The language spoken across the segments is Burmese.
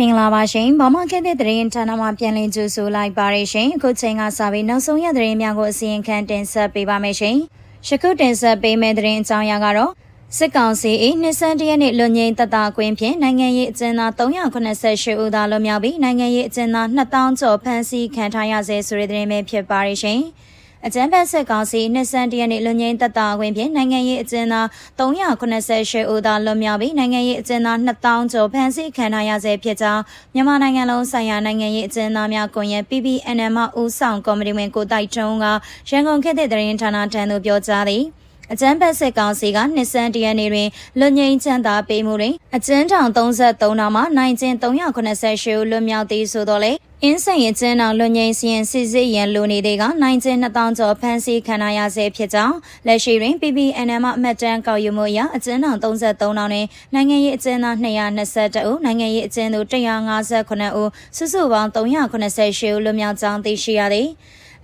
မင်္ဂလာပါရှင်။ဘာမှခက်တဲ့သတင်းဌာနမှာပြန်လည်ကြိုဆိုလိုက်ပါရရှင်။အခုချိန်ကစပြီးနောက်ဆုံးရသတင်းများကိုအစီရင်ခံတင်ဆက်ပေးပါမယ်ရှင်။ယခုတင်ဆက်ပေးမယ့်သတင်းအကြောင်းအရာကတော့စစ်ကောင်စီ၏နှစ်ဆန်းတရက်နေ့လွန်ငင်းတတကွင်းဖြင့်နိုင်ငံရေးအကျဉ်းသား388ဦးသာလွန်မြောက်ပြီးနိုင်ငံရေးအကျဉ်းသား2000ကျော်ဖမ်းဆီးခံထားရဆဲဆိုတဲ့သတင်းပဲဖြစ်ပါရရှင်။ အကြမ်းဖက်စစ်ကောင်စီနှစ်ဆန်းတရက်နေ့လွန်ငင်းတပ်တာဝင်ဖြင့်နိုင်ငံရေးအကျဉ်းသား388ဦးသာလွန်မြောက်ပြီးနိုင်ငံရေးအကျဉ်းသား2000ကျော်ဖမ်းဆီးခံထားရဆဲဖြစ်ကြောင်းမြန်မာနိုင်ငံလုံးဆိုင်ရာနိုင်ငံရေးအကျဉ်းသားများကွန်ရက် PPNM မှဦးဆောင်ကော်မတီဝင်ကိုတိုက်ထုံးကရန်ကုန်ခေတ်သစ်သတင်းဌာနထံသို့ပြောကြားသည် အကျန်းဖက်စစ်ကောင်စီကနှစ်ဆန်းတရက်နေ့တွင်လွတ်ငင်းချမ်းသာပေးမှုတွင်အကျဉ်းထောင်33တောင်မှနိုင်ကျင်း388ဦးလွတ်မြောက်သည်ဆိုတော့လေအင်းဆိုင်ရင်ကျင်းအောင်လွန်ငင်းစီရင်စစ်စစ်ရန်လိုနေတဲ့ကနိုင်ကျင်း2000ကျော်ဖမ်းဆီးခံရဆဲဖြစ်ကြောင်းလက်ရှိတွင် PPNM မှအမတ်တမ်းကောက်ယူမှုအရအကျဉ်းထောင်33တောင်တွင်နိုင်ငံရေးအကျဉ်းသား222ဦးနိုင်ငံရေးအကျဉ်းသူ158ဦးစုစုပေါင်း388ဦးလွတ်မြောက်ကြောင်းသိရှိရသည်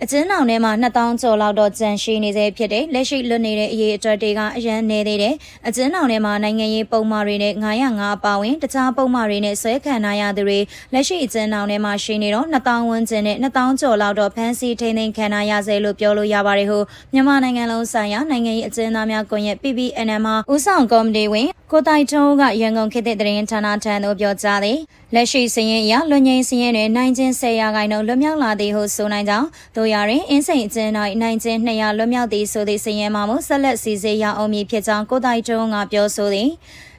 အကျဉ်းထောင်ထဲမှာ2000ကျော်လောက်တော့ကြန့်ရှိနေသေးဖြစ်တယ်လက်ရှိလွတ်နေတဲ့အရေးအတွက်တွေကအရန်နေသေးတယ်အကျဉ်းထောင်ထဲမှာနိုင်ငံရေးပုံမှားတွေနဲ့905အပါဝင်တခြားပုံမှားတွေနဲ့ဆွဲခံထားရသူတွေလက်ရှိအကျဉ်းထောင်ထဲမှာရှိနေတော့2000ဝန်းကျင်နဲ့2000ကျော်လောက်တော့ဖမ်းဆီးထိန်းသိမ်းခံထားရစေလို့ပြောလို့ရပါတယ်ဟုမြန်မာနိုင်ငံလုံးဆိုင်ရာနိုင်ငံရေးအကျဉ်းသားများကွန်ရက် PPNM မှာဦးဆောင်ကော်မတီဝင်ကိုတိုင်ထုံးကရန်ကုန်ခေတ်သစ်သတင်းဌာနထံသို့ပြောကြားသည်လက်ရှိစရင်အရလွန်ငင်းစရင်တွင်နိုင်ချင်း10ရာခိုင်နှုန်းလွတ်မြောက်လာသည်ဟုဆိုနိုင်ကြောင်းတို့ရတွင်အင်းစိန်အကျဉ်း၌နိုင်ချင်း200လွတ်မြောက်သည်ဆိုသည့်စရင်မှာမဆက်လက်စီစစ်ရအောင်မည်ဖြစ်ကြောင်းကိုတိုင်ထုံးကပြောဆိုသည်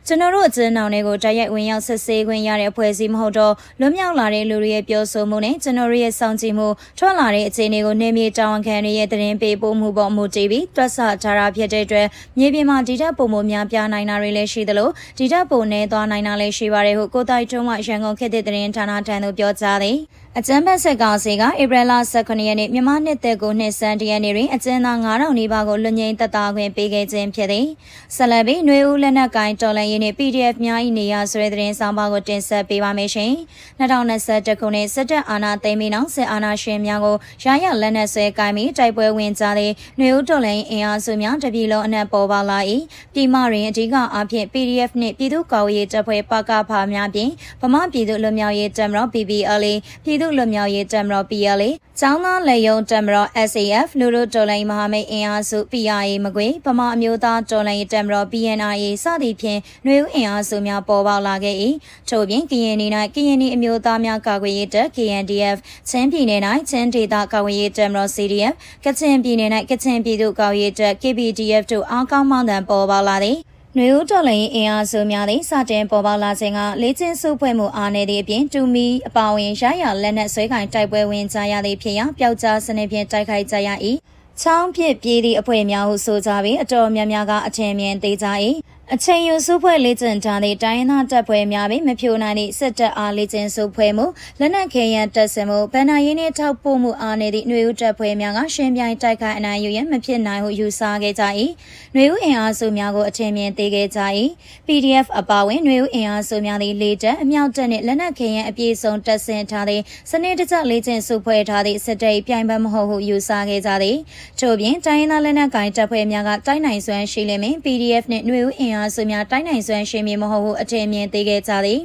ကျွန်တော်တို့အကျဉ်းထောင်တွေကိုတိုက်ရိုက်ဝင်ရောက်ဆက်ဆေးခွင့်ရတဲ့အဖွဲ့အစည်းမဟုတ်တော့လွတ်မြောက်လာတဲ့လူတွေရဲ့ပြောဆိုမှုနဲ့ကျွန်တော်တို့ရဲ့စောင့်ကြည့်မှုထွက်လာတဲ့အခြေအနေကိုနေမြေတာဝန်ခံတွေရဲ့သတင်းပေးပို့မှုပေါ်မူတည်ပြီးတွက်ဆထားတာဖြစ်တဲ့အတွက်မြေပြင်မှာဒီတက်ပုံမှုများပြားနိုင်တာတွေလည်းရှိသလိုဒီတက်ပုံနဲ့သွားနိုင်တာလည်းရှိပါတယ်ဟုကိုတိုက်ထုံးမှရန်ကုန်ခေတ်သစ်သတင်းဌာနထံသို့ပြောကြားသည် အကြမ်းဖက်ဆက်ကောင်စီကဧပြီလ18ရက်နေ့မြန်မာနှစ်သက်ကိုနှစ်စန်းတရက်နေ့တွင်အကျဉ်းသား9000နီးပါးကိုလွတ်ငြိမ်းသက်သာခွင့်ပေးခဲ့ခြင်းဖြစ်သည်။ဆက်လက်ပြီးနှွေဦးလက်နက်ကိုင်တော်လှန်ရေးနှင့် PDF များ၏နေရာဆွဲသတင်းဆောင်ပါကိုတင်ဆက်ပေးပါမယ်ရှင်။2021ခုနှစ်စစ်တပ်အာဏာသိမ်းပြီးနောက်စစ်အာဏာရှင်များကိုရရလက်နက်ဆွဲကိုင်ပြီးတိုက်ပွဲဝင်ကြသည့်နှွေဦးတော်လှန်ရေးအင်အားစုများတပြည်လုံးအနှံ့ပေါ်ပေါက်လာ၏။ပြည်မတွင်အဓိကအားဖြင့် PDF နှင့်ပြည်သူ့ကာကွယ်ရေးတပ်ဖွဲ့ပကဖများဖြင့်ဗမာပြည်သူလူမျိုးရေးတပ်မတော် PPLA ပြည်သူလွတ်မြောက်ရေးတပ်မတော် PLA ကျောင်းသားလေယုံတပ်မတော် SAF လူတို့တော်လိုင်းမဟာမိတ်အင်အားစု PRA မကွေဗမာအမျိုးသားတော်လိုင်းတပ်မတော် PNRA စသည့်ဖြင့်နှွေဦးအင်အားစုများပေါ်ပေါက်လာခဲ့၏ထို့ပြင်ကရင်နီ၌ကရင်နီအမျိုးသားများကာကွယ်ရေးတပ် KNDF ချင်းပြည်နယ်၌ချင်းဒေသကာကွယ်ရေးတပ်မတော် CDF ကချင်ပြည်နယ်၌ကချင်ပြည်သူ့ကာကွယ်ရေးတပ် KPDF တို့အားကောင်းမှန်တန်ပေါ်ပေါက်လာသည် နွေဦးတော်လှန်ရေးအင်အားစုများသည့်စတင်ပေါ်ပေါက်လာခြင်းကလေးချင်းစုဖွဲ့မှုအားနည်းသည့်အပြင်တူမီအပါဝင်ရရလက်နက်ဆွဲကင်တိုက်ပွဲဝင်ကြရသည့်ဖြစ်ရာပျောက်ကြားစနစ်ဖြင့်တိုက်ခိုက်ကြရ၏ချောင်းဖြစ်ပြေးသည့်အဖွဲ့များဟုဆိုကြပြီးအတော်များများကအထင်မြင်သေးကြ၏ အချိန်ယူစုဖွဲ့လေ့ကျင့်ထားသည့်တိုင်းရင်းသားတပ်ဖွဲ့များပင်မဖြိုနိုင်သည့်စစ်တပ်အားလေ့ကျင့်စုဖွဲ့မှုလက်နက်ခဲယမ်းတပ်ဆင်မှုဗန်နာရင်းနှင့်ထောက်ပို့မှုအားနည်းသည့်ຫນွေဦးတပ်ဖွဲ့များကရှင်းပြိုင်တိုက်ခိုက်အနိုင်ယူရန်မဖြစ်နိုင်ဟုယူဆခဲ့ကြ၏ຫນွေဦးအင်အားစုများကိုအထင်မြင်သေးခဲ့ကြ၏ PDF အပါဝင်ຫນွေဦးအင်အားစုများသည့်လေတပ်အမြောက်တပ်နှင့်လက်နက်ခဲယမ်းအပြည့်စုံတပ်ဆင်ထားသည့်စနစ်တကျလေ့ကျင့်စုဖွဲ့ထားသည့်စစ်တပ်ပြိုင်ပွဲမဟုတ်ဟုယူဆခဲ့ကြသည်ထို့ပြင်တိုင်းရင်းသားလက်နက်ကိုင်တပ်ဖွဲ့များကတိုက်နိုင်စွမ်းရှိလျင် PDF နှင့်ຫນွေဦးအင် အားစုများတိုက်နိုင်စွမ်းရှိမည်မဟုတ်ဟုအထင်မြင်သေးခဲ့ကြသည်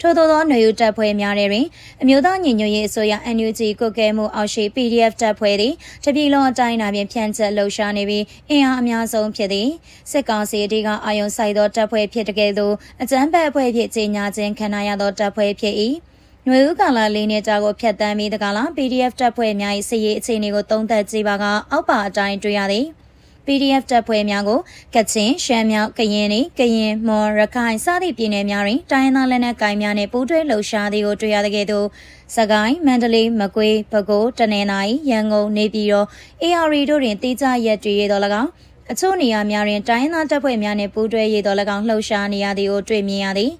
ထို့သောသောနေယူတပ်ဖွဲ့များတွင်အမျိုးသားညီညွတ်ရေးအစိုးရ NUG ကုတ်ကဲမှုအောက်ရှိ PDF တပ်ဖွဲ့သည်တပြည်လုံးအတိုင်းအတာဖြင့်ဖြန့်ကျက်လှုပ်ရှားနေပြီးအင်အားအများဆုံးဖြစ်သည်စစ်ကောင်စီအတီးကအာယုံဆိုင်သောတပ်ဖွဲ့ဖြစ်တဲ့ကဲ့သို့အကြမ်းဖက်အဖွဲ့ဖြစ်ကြီးညာခြင်းခံရသောတပ်ဖွဲ့ဖြစ်၏ຫນွေဦးကာလာလေးနှစ်တာကိုဖျက်တမ်းပြီးတကလား PDF တပ်ဖွဲ့များ၏စည်ရေးအခြေအနေကိုသုံးသပ်ကြည့်ပါကအောက်ပါအတိုင်းတွေ့ရသည် PDF တပ်ဖွဲ့များကိုကချင်ရှမ်းမြောက်ကရင်နေကရင်မွန်ရခိုင်စသည့်ပြည်နယ်များတွင်တိုင်းရင်းသားလက်နက်ကိုင်များနှင့်ပူးတွဲလှုပ်ရှားသည်ကိုတွေ့ရတဲ့ကဲ့သို့စကိုင်းမန္တလေးမကွေးပဲခူးတနင်္သာရီရန်ကုန်နေပြည်တော် AR တို့တွင်တိကျရက်တည်ရသော၎င်းအချို့နေရာများတွင်တိုင်းရင်းသားတပ်ဖွဲ့များနှင့်ပူးတွဲရသော၎င်းလှုပ်ရှားနေရသည်ကိုတွေ့မြင်ရသည်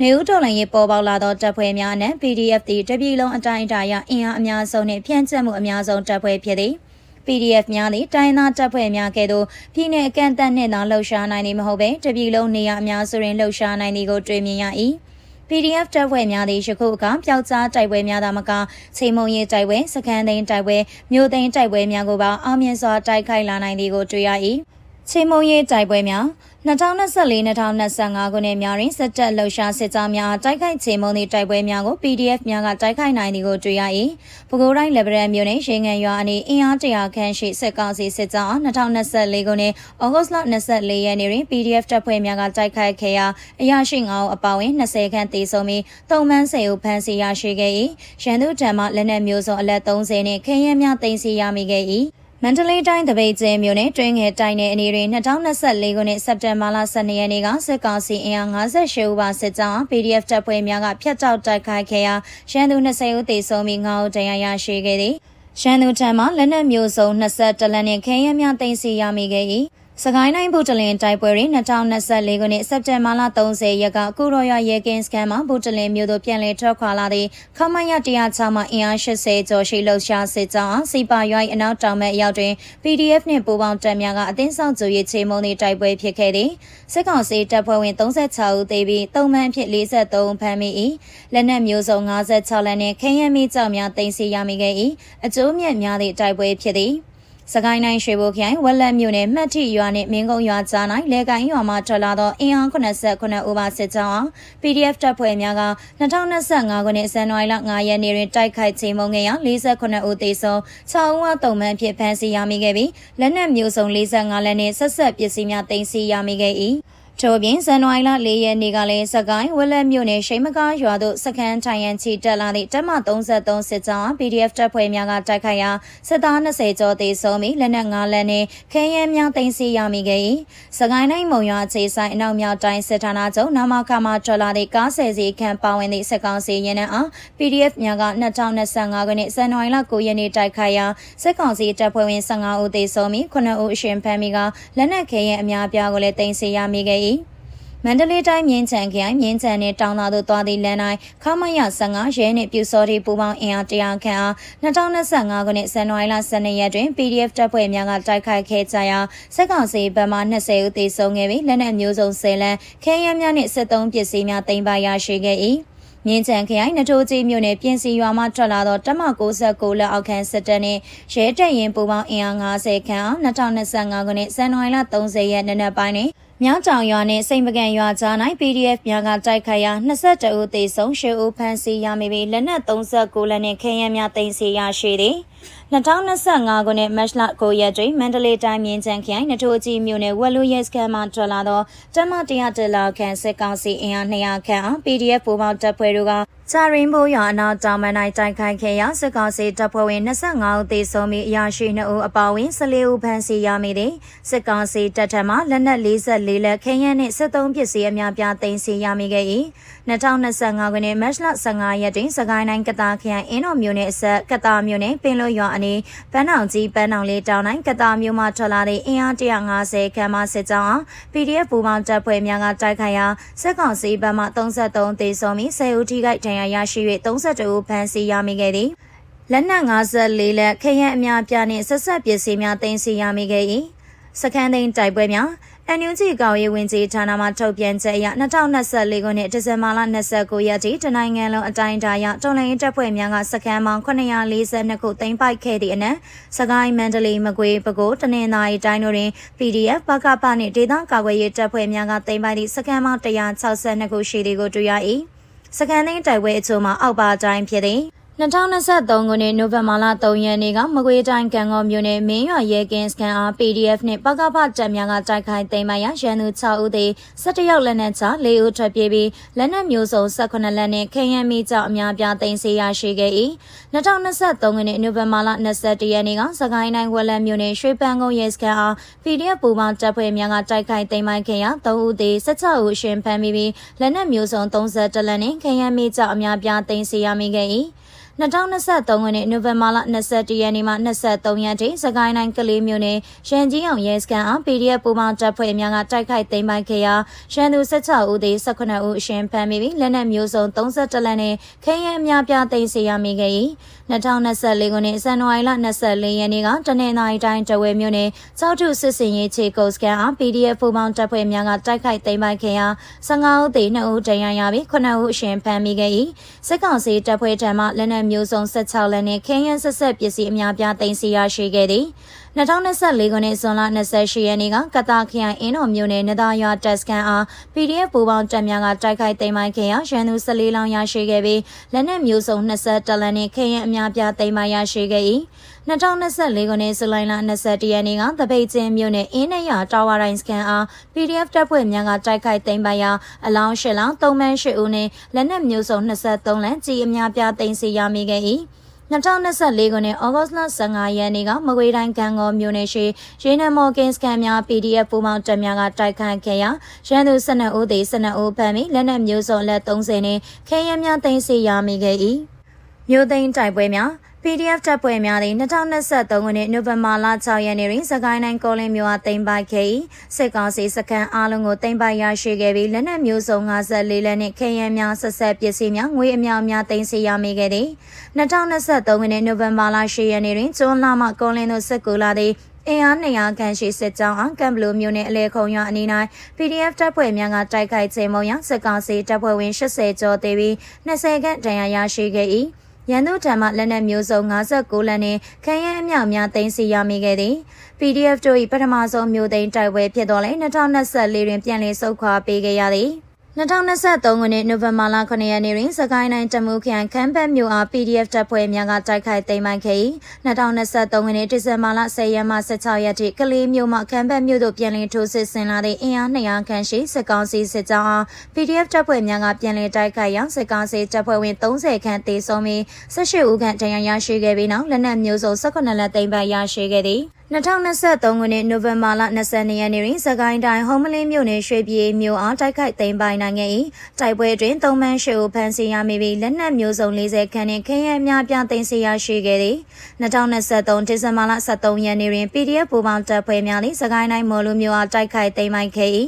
နေဦးတော်လိုင်းရေးပေါ်ပေါက်လာသောတပ်ဖွဲ့များနဲ့ PDF သည်တပြည်လုံးအတိုင်းအတာအရအင်အားအများဆုံးနှင့်ဖြန့်ကျက်မှုအများဆုံးတပ်ဖွဲ့ဖြစ်သည် PDF များသည့်တိုင်းသားတပ်ဖွဲ့များကဲ့သို့ပြည်내အကန့်အသတ်နှင့်သာလှုပ်ရှားနိုင်သည်မဟုတ်ဘဲတပြည်လုံးနေရာအများစုတွင်လှုပ်ရှားနိုင်သည်ကိုတွေ့မြင်ရ၏။ PDF တပ်ဖွဲ့များသည့်ယခုအခါပျောက်ကြားတိုက်ပွဲများသာမကချိန်မုံရေးတိုက်ပွဲစကန်သိန်းတိုက်ပွဲမြို့သိန်းတိုက်ပွဲများကိုပါအောင်မြင်စွာတိုက်ခိုက်လာနိုင်သည်ကိုတွေ့ရ၏ချိန်မုံရေးတိုက်ပွဲများ 2024-2025ခုနှစ်များတွင်စစ်တပ်လှုပ်ရှားစစ်ကြောင်းများတိုက်ခိုက်ချိန်မုံသည့်တိုက်ပွဲများကို PDF များကတိုက်ခိုက်နိုင်သည်ကိုတွေ့ရ၏။ပဲခူးတိုင်းလက်ဗရက်မြို့နယ်ရေငန်ရွာအနီးအင်အားတရာခန့်ရှိစစ်ကောင်စီစစ်ကြောင်း2024ခုနှစ်ဩဂုတ်လ24ရက်နေ့တွင် PDF တပ်ဖွဲ့များကတိုက်ခိုက်ခဲ့ရာအရာရှိ9ဦးအပါအဝင်20ခန့်သေဆုံးပြီးတုံမန်း10ဦးဖမ်းဆီးရရှိခဲ့၏။ရန်သူထံမှလက်နက်မျိုးစုံအလက်30နှင့်ခရဲများတင်စီရမိခဲ့၏။ မန္တလေးတိုင်းတပိတ်ကျဲမြို့နယ်တွင်းငယ်တိုင်းနယ်အနေတွင်2024ခုနှစ်စက်တင်ဘာလ12ရက်နေ့ကစစ်ကောင်စီအင်အား58ဦးပါစစ်ကြောင်း PDF တပ်ဖွဲ့များကဖျက်တောက်တိုက်ခိုက်ခဲ့ရာရန်သူ20ဦးသေဆုံးပြီး9ဦးဒဏ်ရာရရှိခဲ့သည်ရန်သူထံမှလက်နက်မျိုးစုံ20လက်နှင့်ခဲယမ်းများတင်စီရမိခဲ့၏ စကိုင်းတိုင်းဗုဒ္ဓလင်တိုက်ပွဲတွင်2024ခုနှစ်စက်တင်ဘာလ30ရက်ကကုရောရရဲကင်းစကန်မှာဗုဒ္ဓလင်မြို့သို့ပြန်လည်ထွက်ခွာလာသည့်ခမရ106မှအင်အား80ကျော်ရှိလှုပ်ရှားစစ်ကြောင်းစီပါရွိုင်းအနောက်တောင်ဘက်အရောက်တွင် PDF နှင့်ပူးပေါင်းတပ်များကအသင်းဆောင်ကြိုရေးချေမုံသည့်တိုက်ပွဲဖြစ်ခဲ့သည်စစ်ကောင်စီတပ်ဖွဲ့ဝင်36ဦးသေပြီးတုံမှန်ဖြစ်43ဖမ်းမိ၏လက်နက်မျိုးစုံ56လက်နှင့်ခရမ်းမီကြောက်များတင်စီရမိခဲ့၏အကျိုးမြတ်များသည့်တိုက်ပွဲဖြစ်သည် စကိုင်းတိုင်းရွှေဘိုခရိုင်ဝက်လက်မြို့နယ်မှတ်ထိရွာနှင့်မင်းကုန်းရွာကြား၌လေကိုင်းရွာမှထွက်လာသောအင်အား89ဦးပါစစ်ကြောင်းအား PDF တပ်ဖွဲ့များက2025ခုနှစ်ဇန်နဝါရီလ9ရက်နေ့တွင်တိုက်ခိုက်ချိန်မုံခဲ့ရာ48ဦးသေဆုံး6ဦးအတုံမှန်ဖြစ်ဖမ်းဆီးရမိခဲ့ပြီးလက်နက်မျိုးစုံ45လက်နှင့်ဆက်ဆက်ပစ္စည်းများတင်စီရမိခဲ့၏ ထို့ပြင်ဇန်နဝါရီလ၄ရက်နေ့ကလည်းစကိုင်းဝက်လက်မြို့နယ်ရှိမကားရွာသို့စခန်းထိုင်ရန်ချီတက်လာသည့်တပ်မ33စစ်ကြောင်း PDF တပ်ဖွဲ့များကတိုက်ခိုက်ရာစစ်သား20ကျော်သေဆုံးပြီးလက်နက်5လက်နှင့်ခဲယမ်းများတင်စီရမိခဲ့၏စကိုင်းတိုင်းမုံရွာခြေဆိုင်အနောက်မြောက်တိုင်းစစ်ဌာနချုပ်နာမခါမှထွက်လာသည့်ကားဆယ်စီခန့်ပါဝင်သည့်စစ်ကောင်စီရင်နှံအား PDF များက2025ခုနှစ်ဇန်နဝါရီလ9ရက်နေ့တိုက်ခိုက်ရာစစ်ကောင်စီတပ်ဖွဲ့ဝင်15ဦးသေဆုံးပြီး9ဦးအရှင်ဖမ်းမိကလက်နက်ခဲယမ်းအများပြားကိုလည်းတင်စီရမိခဲ့၏မန္တလေးတိုင်းမြင်းချံခရိုင်မြင်းချံနဲ့တောင်သာတို့သွားသည့်လမ်းတိုင်းခမရ15ရဲနှင့်ပြူစောတိပူပေါင်းအင်အား100ခန့်အား2025ခုနှစ်ဇန်နဝါရီလ12ရက်တွင် PDF တပ်ဖွဲ့များကတိုက်ခိုက်ခဲ့ကြရာစက်ကောင်စီဘက်မှ20ဦးသေဆုံးခဲ့ပြီးလက်နက်မျိုးစုံ10လမ်းခဲယမ်းများနှင့်စစ်သုံးပစ္စည်းများတင်ပါရရှိခဲ့၏မြင်းချံခရိုင်နထိုးကြီးမြို့နယ်ပြင်စီရွာမှထွက်လာသောတမ69လက်အောက်ခံစစ်တပ်နှင့်ရဲတပ်ရင်ပူပေါင်းအင်အား90ခန့်အား2025ခုနှစ်ဇန်နဝါရီလ30ရက်နေ့နက်ပိုင်းတွင် မြောက်တောင်ရွာနှင့်စိန်ပကံရွာကြား၌ PDF များကတိုက်ခိုက်ရာ22ဦးသေဆုံး10ဦးဖမ်းဆီးရမိပြီးလက်နက်39လက်နှင့်ခဲယမ်းများတင်စီရရှိသည် 2025ခုနှစ်မတ်လ9ရက်တွင်မန္တလေးတိုင်းမြင်းချံခရိုင်နထိုးကြီးမြို့နယ်ဝက်လူရဲစခန်းမှထွက်လာသောတမ100တလောက်ခန့်စစ်ကောင်စီအင်အား200ခန့်အား PDF ပူးပေါင်းတပ်ဖွဲ့တို့ကချာရင်ဘိုးရွာအနောက်တောင်မနိုင်တိုက်ခိုက်ခဲ့ရာစစ်ကောင်စီတပ်ဖွဲ့ဝင်25ဦးသေဆုံးပြီးအရာရှိ2ဦးအပါအဝင်14ဦးဖမ်းဆီးရမိသည်စစ်ကောင်စီတပ်ထက်မှလက်နက်44လက်ခင်းရဲနှင့်စစ်သုံးပစ္စည်းအများပြားသိမ်းဆည်းရမိခဲ့၏2025ခုနှစ်မတ်လ15ရက်တွင်စကိုင်းတိုင်းကတာခရိုင်အင်းတော်မြို့နယ်အဆက်ကတာမြို့နယ်ပင်လို့ရွာအနီးပန်းအောင်ကြီးပန်းအောင်လေးတောင်တိုင်းကတာမြို့မှထွက်လာသည့်အင်အား150ခန့်မှစစ်ကြောင်း PDF ပူပေါင်းတပ်ဖွဲ့များကတိုက်ခိုက်ရာစစ်ကောင်စီဘက်မှ33သေဆုံးပြီး10ဦးထိခိုက်ဒဏ်ရာရရှိ၍32ဦးဖမ်းဆီးရမိခဲ့သည်လက်နက်54လက်ခရမ်းအများပြားနှင့်ဆက်ဆက်ပစ္စည်းများတင်စီရမိခဲ့၏စခန်းသိန်းတိုက်ပွဲများ အန်ယူဂျီကောက်ရေးဝင်ကြီးဌာနမှထုတ်ပြန်ချက်အရ2024ခုနှစ်ဒီဇင်ဘာလ29ရက်ထိတနိုင်ငံလုံးအတိုင်းအတာအရတော်လိုင်းတပ်ဖွဲ့များကစခန်းပေါင်း942ခုသိမ်းပိုက်ခဲ့သည့်အနက်စကိုင်းမန္တလေးမကွေးပဲခူးတနင်္သာရီတိုင်းတို့တွင် PDF ဘကပနှင့်ဒေသကာကွယ်ရေးတပ်ဖွဲ့များကသိမ်းပိုက်သည့်စခန်းပေါင်း162ခုရှိသည်ကိုတွေ့ရ၏စကန်သိန်းတိုက်ပွဲအချို့မှာအောက်ပါတိုင်းဖြစ်သည် 2023ခုနှစ်နိုဝင်ဘာလ3ရက်နေ့ကမကွေးတိုင်းကံကောမြို့နယ်မင်းရွာရဲကင်းစကန်အား PDF နှင့်ပကဖတပ်များကတိုက်ခိုက်သိမ်းပိုက်ရာရန်သူ6ဦးသည်17ရောက်လက်နက်ချ4ဦးထွက်ပြေးပြီးလက်နက်မျိုးစုံ18လက်နှင့်ခဲယမ်းမိကြောင့်အများပြားသိမ်းဆည်းရရှိခဲ့၏2023ခုနှစ်နိုဝင်ဘာလ21ရက်နေ့ကစကိုင်းတိုင်းဝက်လက်မြို့နယ်ရွှေပန်းကုန်းရဲစကန်အား PDF ပူပေါင်းတပ်ဖွဲ့များကတိုက်ခိုက်သိမ်းပိုက်ခဲ့ရာ3ဦးသည်16ဦးရှင်ဖမ်းမိပြီးလက်နက်မျိုးစုံ32လက်နှင့်ခဲယမ်းမိကြောင့်အများပြားသိမ်းဆည်းရမိခဲ့၏ 2023ခုနှစ်နိုဝင်ဘာလ21ရက်နေ့မှ23ရက်ထိစကိုင်းတိုင်းကလေးမြို့နယ်ရန်ကြီးအောင်ရဲစခန်းအား PDF ပူးပေါင်းတပ်ဖွဲ့များကတိုက်ခိုက်သိမ်းပိုက်ခဲ့ရာရန်သူ16ဦးသည်18ဦးအရှင်ဖမ်းမိပြီးလက်နက်မျိုးစုံ32လက်နဲ့ခဲယမ်းအများပြားသိမ်းဆည်းရမိခဲ့၏2024ခုနှစ်ဇန်နဝါရီလ24ရက်နေ့ကတနင်္သာရီတိုင်းတဝဲမြို့နယ်စောက်ထုစစ်စင်ရေးခြေကုတ်စကန်အား PDF ပူးပေါင်းတပ်ဖွဲ့များကတိုက်ခိုက်သိမ်းပိုက်ခဲ့ရာ15ဦးသေ2ဦးဒဏ်ရာရပြီး9ဦးအရှင်ဖမ်းမိခဲ့၏စစ်ကောင်စီတပ်ဖွဲ့ထံမှလက်နက်မျိုးစုံ16လက်နှင့်ခင်းရန်ဆက်ဆက်ပစ္စည်းအများပြားသိမ်းဆည်းရရှိခဲ့သည်2024ခုနှစ်ဇွန်လ28ရက်နေ့ကကတာခရိုင်အင်းတော်မြို့နယ်နဒါရွာတက်စကန်အား PDF ပူပေါင်းတပ်များကတိုက်ခိုက်သိမ်းပိုက်ခဲ့ရာရန်သူ14လောင်းရရှိခဲ့ပြီးလက်နက်မျိုးစုံ20တလန်နှင့်ခရင်အများပြားသိမ်းပိုက်ရရှိခဲ့၏2024ခုနှစ်ဇူလိုင်လ21ရက်နေ့ကတပိတ်ချင်းမြို့နယ်အင်းနရတာဝါတိုင်းစကန်အား PDF တပ်ဖွဲ့များကတိုက်ခိုက်သိမ်းပိုက်ရာအလောင်း၈လောင်း၃မန်း၈ဦးနှင့်လက်နက်မျိုးစုံ23လမ်းကြီးအများပြားသိမ်းဆည်းရမိခဲ့၏ 2024ခုနှစ်ဩဂုတ်လ15ရက်နေ့ကမကွေးတိုင်းကံကောမြို့နယ်ရှိရေနမော်ကင်စကန်များ PDF ပူပေါင်းတပ်များကတိုက်ခိုက်ခဲ့ရာရန်သူ12ဦးသေ12ဦးဖမ်းပြီးလက်နက်မျိုးစုံလက်30နှင့်ခဲယမ်းများသိမ်းဆည်းရမိခဲ့၏မြို့သိမ်းတိုက်ပွဲများ PDF တပ်ဖွဲ့များသည်2023ခုနှစ်နိုဝင်ဘာလ6ရက်နေ့တွင်စကိုင်းတိုင်းကောလင်းမြို့အားသိမ်းပိုက်ခဲ့၏စစ်ကောင်စီစခန်းအားလုံးကိုသိမ်းပိုက်ရရှိခဲ့ပြီးလက်နက်မျိုးစုံ54လက်နှင့်ခဲယမ်းများဆက်ဆက်ပစ္စည်းများငွေအများအများသိမ်းဆည်းရမိခဲ့သည်2023ခုနှစ်နိုဝင်ဘာလ10ရက်နေ့တွင်ကျွန်းလာမှကောလင်းသို့ဆက်ကူလာသည့်အင်အား200ခန့်ရှိစစ်ကြောင်းအောင်ကမ်ဘလိုမျိုးနဲ့အလဲခုံရွာအနီး၌ PDF တပ်ဖွဲ့များကတိုက်ခိုက်ချိန်မုံရစစ်ကောင်စီတပ်ဖွဲ့ဝင်80ကျော်သေးပြီး20ခန့်ဒဏ်ရာရရှိခဲ့၏ ရန်သူထံမှလက်နက်မျိုးစုံ59လက်နှင့်ခရမ်းအမြောက်များသိမ်းဆည်းရမိခဲ့သည် PDF တို့၏ပထမဆုံးမျိုးသိမ်းတိုက်ပွဲဖြစ်တော်လဲ2024တွင်ပြန်လည်ဆုတ်ခွာပေးခဲ့ရသည် 2023ခုနှစ်နိုဝင်ဘာလ9ရက်နေ့တွင်စကိုင်းတိုင်းတမူခရိုင်ခမ်းပတ်မြို့အား PDF တပ်ဖွဲ့များကတိုက်ခိုက်သိမ်းပိုက်ခဲ့၏2023ခုနှစ်ဒီဇင်ဘာလ10ရက်မှ16ရက်ထိကလေးမြို့မှခမ်းပတ်မြို့သို့ပြန်လည်ထိုးစစ်ဆင်လာတဲ့အင်အား200ခန့်ရှိစစ်ကောင်စီစစ်ကြောင်းအား PDF တပ်ဖွဲ့များကပြန်လည်တိုက်ခိုက်ရာစစ်ကောင်စီတပ်ဖွဲ့ဝင်30ခန့်သေဆုံးပြီး18ဦးခန့်ဒဏ်ရာရရှိခဲ့ပြီးနောက်လက်နက်မျိုးစုံ18လက်သိမ်းပိုက်ရရှိခဲ့သည် 2023ခုနှစ်နိုဝင်ဘာလ22ရက်နေ့တွင်စကိုင်းတိုင်းဟုံးမလင်းမြို့နယ်ရွှေပြည်မြို့အားတိုက်ခိုက်သိမ်းပိုင်နိုင်ခဲ့၏တိုက်ပွဲတွင်သုံးမန်းရှိဦးဖမ်းဆီးရမိပြီးလက်နက်မျိုးစုံ40ခန်းနှင့်ခရမ်းများပြသိမ်းဆီးရရှိခဲ့သည်2023ဒီဇင်ဘာလ23ရက်နေ့တွင် PDF ပူပေါင်းတပ်ဖွဲ့များသည်စကိုင်းတိုင်းမော်လူမြို့အားတိုက်ခိုက်သိမ်းပိုင်ခဲ့၏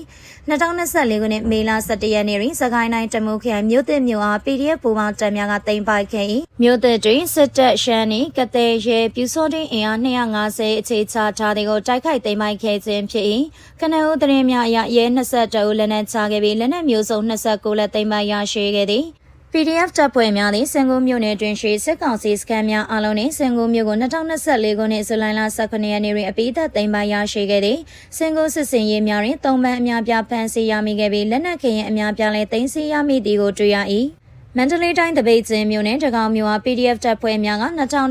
2024ခုနှစ်မေလ17ရက်နေ့တွင်စကိုင်းတိုင်းတမူခရိုင်မြို့သစ်မြို့အား PDF ပူပေါင်းတပ်များကသိမ်းပိုက်ခဲ့၏မြို့သစ်တွင်စစ်တပ်ရှမ်းနီကတဲ့ရဲပြူစောတင်အင်အား250အခြေချထားတဲ့ကိုတိုက်ခိုက်သိမ်းပိုက်ခဲ့ခြင်းဖြစ်၏ကနဦးသတင်းများအရရဲ22ဦးလက်နက်ချခဲ့ပြီးလက်နက်မျိုးစုံ29လက်သိမ်းပိုက်ရရှိခဲ့သည် PDF တပ်ဖွဲ့များသည်စင်ကူးမြို့နယ်တွင်ရှိစစ်ကောင်စီစခန်းများအလုံးနှင့်စင်ကူးမြို့ကို2024ခုနှစ်ဇူလိုင်လ18ရက်နေ့တွင်အပိသက်သိမ်းပိုက်ရရှိခဲ့သည်စင်ကူးစစ်စင်ရေးများတွင်သုံးပန်းအများပြားဖမ်းဆီးရမိခဲ့ပြီးလက်နက်ခဲယမ်းအများပြားလည်းသိမ်းဆည်းရမိသည်ကိုတွေ့ရ၏ မန္တလေးတိုင်းတပိတ်ကျင်းမြို့နယ်တကောင်မြို့အား PDF တပ်ဖွဲ့များက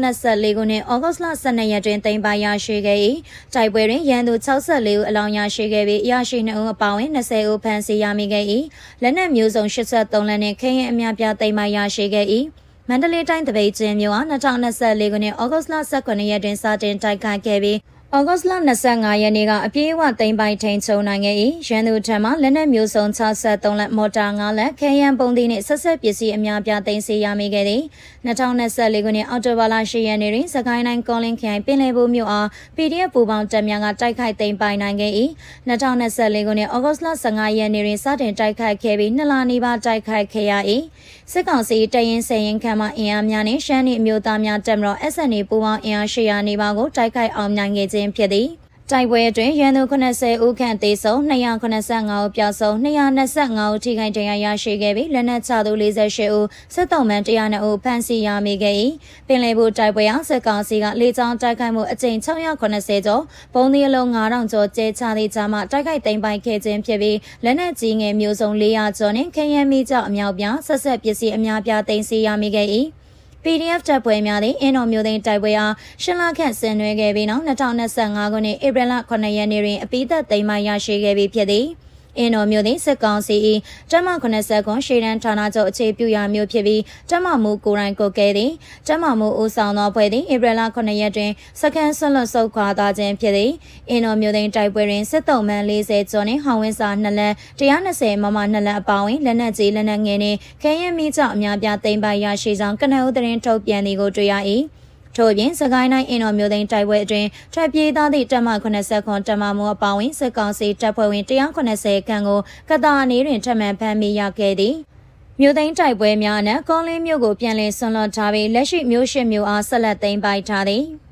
2024ခုနှစ်ဩဂုတ်လ12ရက်တွင်တင်ပါရရှိခဲ့၏တိုက်ပွဲတွင်ရန်သူ64ဦးအလောင်းရရှိခဲ့ပြီးအရာရှိ2ဦးအပါအဝင်20ဦးဖမ်းဆီးရမိခဲ့၏လက်နက်မျိုးစုံ83လက်နှင့်ခင်းရင်အများပြားတင်ပါရရှိခဲ့၏မန္တလေးတိုင်းတပိတ်ကျင်းမြို့အား2024ခုနှစ်ဩဂုတ်လ18ရက်တွင်စတင်တိုက်ခိုက်ခဲ့ပြီး ဩဂုတ်လ25ရက်နေ့ကအပြေးအဝသိမ်းပိုက်ထိန်ချုံနိုင်ခဲ့၏ရန်သူထံမှလက်နက်မျိုးစုံ63လက်မော်တာ9လက်ခဲယံပုံသီးနှင့်ဆက်ဆက်ပစ္စည်းအများပြားသိမ်းဆည်းရမိခဲ့သည်2024ခုနှစ်အောက်တိုဘာလ10ရက်နေ့တွင်စကိုင်းတိုင်းကောလင်းခရိုင်ပင်လယ်ဘူးမြို့အား PDF ပူပေါင်းတပ်များကတိုက်ခိုက်သိမ်းပိုက်နိုင်ခဲ့၏2024ခုနှစ်ဩဂုတ်လ15ရက်နေ့တွင်စတင်တိုက်ခိုက်ခဲ့ပြီးနှစ်လနီးပါးတိုက်ခိုက်ခဲ့ရ၏စစ်ကောင်စီတရင်ဆယ်ရင်ခန့်မှအင်အားများနှင့်ရှမ်းနီအမျိုးသားများတပ်မတော် SNA ပူပေါင်းအင်အား800နီးပါးကိုတိုက်ခိုက်အောင်နိုင်ခဲ့ခြင်းဖြစ်သည်တိုက်ပွဲအတွင်းရန်သူ80ဦးခန့်သေဆုံး285ဦးပျောက်ဆုံး225ဦးထိခိုက်ဒဏ်ရာရရှိခဲ့ပြီးလက်နက်ချသူ48ဦးစစ်တုံးမှန်102ဦးဖမ်းဆီးရမိခဲ့၏ပင်လယ်ဘူးတိုက်ပွဲအောင်စစ်ကောင်စီကလေကြောင်းတိုက်ခိုက်မှုအကြိမ်680ကျော်ပုံသီးအလုံး9000ကျော်ကျဲချသည့်ကြားမှာတိုက်ခိုက်သိမ်းပိုက်ခဲ့ခြင်းဖြစ်ပြီးလက်နက်ကြီးငယ်မျိုးစုံ400ကျော်နှင့်ခရမ်းမီကြောက်အမြောက်ပြားဆက်ဆက်ပစ္စည်းအများပြားသိမ်းဆည်းရမိခဲ့၏။ PDF တပ်ဖွဲ့များသည်အင်းတော်မျိုးသိန်းတိုက်ပွဲအားရှင်းလခန့်ဆင်နွှဲခဲ့ပြီးနောက်2025ခုနှစ်ဧပြီလ9ရက်နေ့တွင်အပိသက်သိမ်းမှရရှိခဲ့ပြီးဖြစ်သည်။ အင်းတော်မြို့သည်စစ်ကောင်စီ၏တမ80ခွန်ရှေ့တန်းဌာနချုပ်အခြေပြုရာမြို့ဖြစ်ပြီးတမမူကိုရိုင်းကိုကဲသည်တမမူဦးဆောင်သောဖွဲ့သည်ဧပြီလ9ရက်တွင်စကန်ဆွလွတ်ဆုတ်ခွာသွားခြင်းဖြစ်သည်အင်းတော်မြို့သိတိုက်ပွဲတွင်စစ်တုံးမှန်40ကျော်နှင့်ဟောင်ဝင်းစာ2လက်120မမ2လက်အပါအဝင်လက်နက်ကြီးလက်နက်ငယ်နှင့်ခဲရင်မိကြောင့်အများပြားသိမ်းပိုက်ရရှိကြောင်းကနအုပ်သတင်းထုတ်ပြန်သည်ကိုတွေ့ရ၏ ထို့ပြင်စကိုင်းတိုင်းအင်တော်မျိုးသိန်းတိုက်ပွဲအတွင်းထွက်ပြေးသားသည့်တပ်မ80ခွန်တပ်မမှုအပေါင်းဝင်စစ်ကောင်စီတပ်ဖွဲ့ဝင်190ခန့်ကိုကတာအနေတွင်ထပ်မံဖမ်းမိရခဲ့သည်မြို့သိမ်းတိုက်ပွဲများနဲ့ကောင်းလင်းမြို့ကိုပြန်လည်ဆွန်လွတ်ထားပြီးလက်ရှိမြို့ရှိမြို့အားဆက်လက်သိမ်းပိုက်ထားသည်။